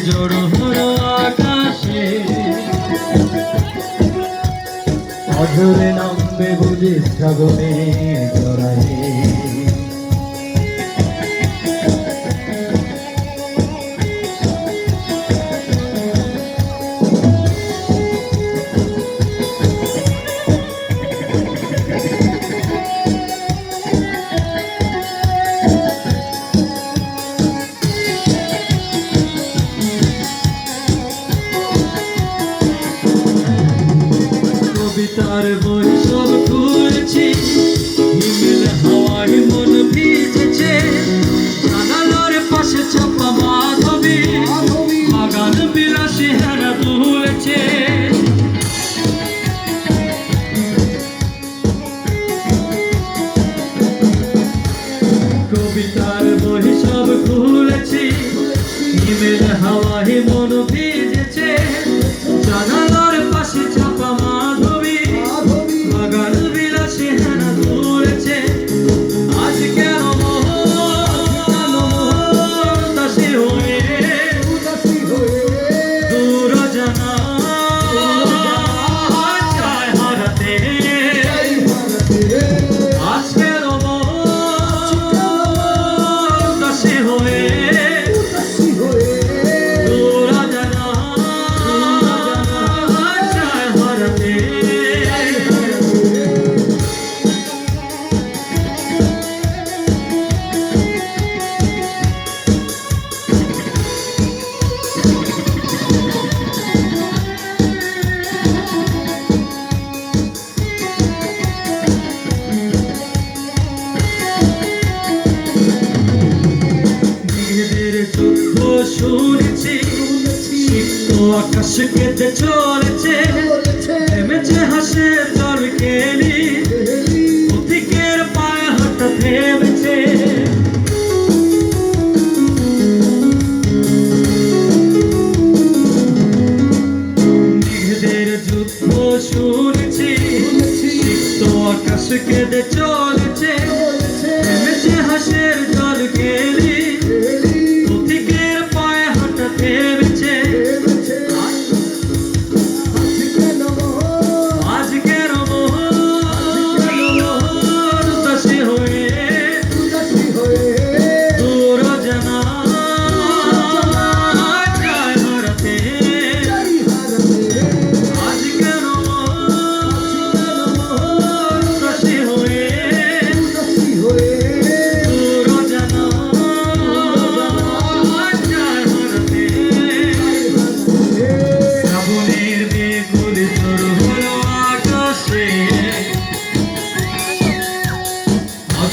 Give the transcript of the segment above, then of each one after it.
জড়ো হলো আকাশে। অধরে নামবে বুঝি শ্রাবণে জড়ায়ে। কবিতার বই সব খুলেছি হিমেল হাওয়ায় মন ভিজেছে। জানালার পাশে চাপা মাধবী। বাগান বিলাসী হেরা দুলেছে কবিতার বই সব খুলেছি। হিমেল হাওয়ায় মন ভিজেছে। জানালার 아침에 যুদ্ধ শুনেছি আকাশ কেটে চলেছে। থেমেছে হাসের জল কেলি পথিকের পায়ে হাঁটা থেমেছে। মেঘেদের যুদ্ধ শুনেছি আকাশ কেটে চলেছে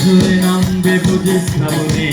ঝুড়ে নামবে বুঝে শ্রাবণে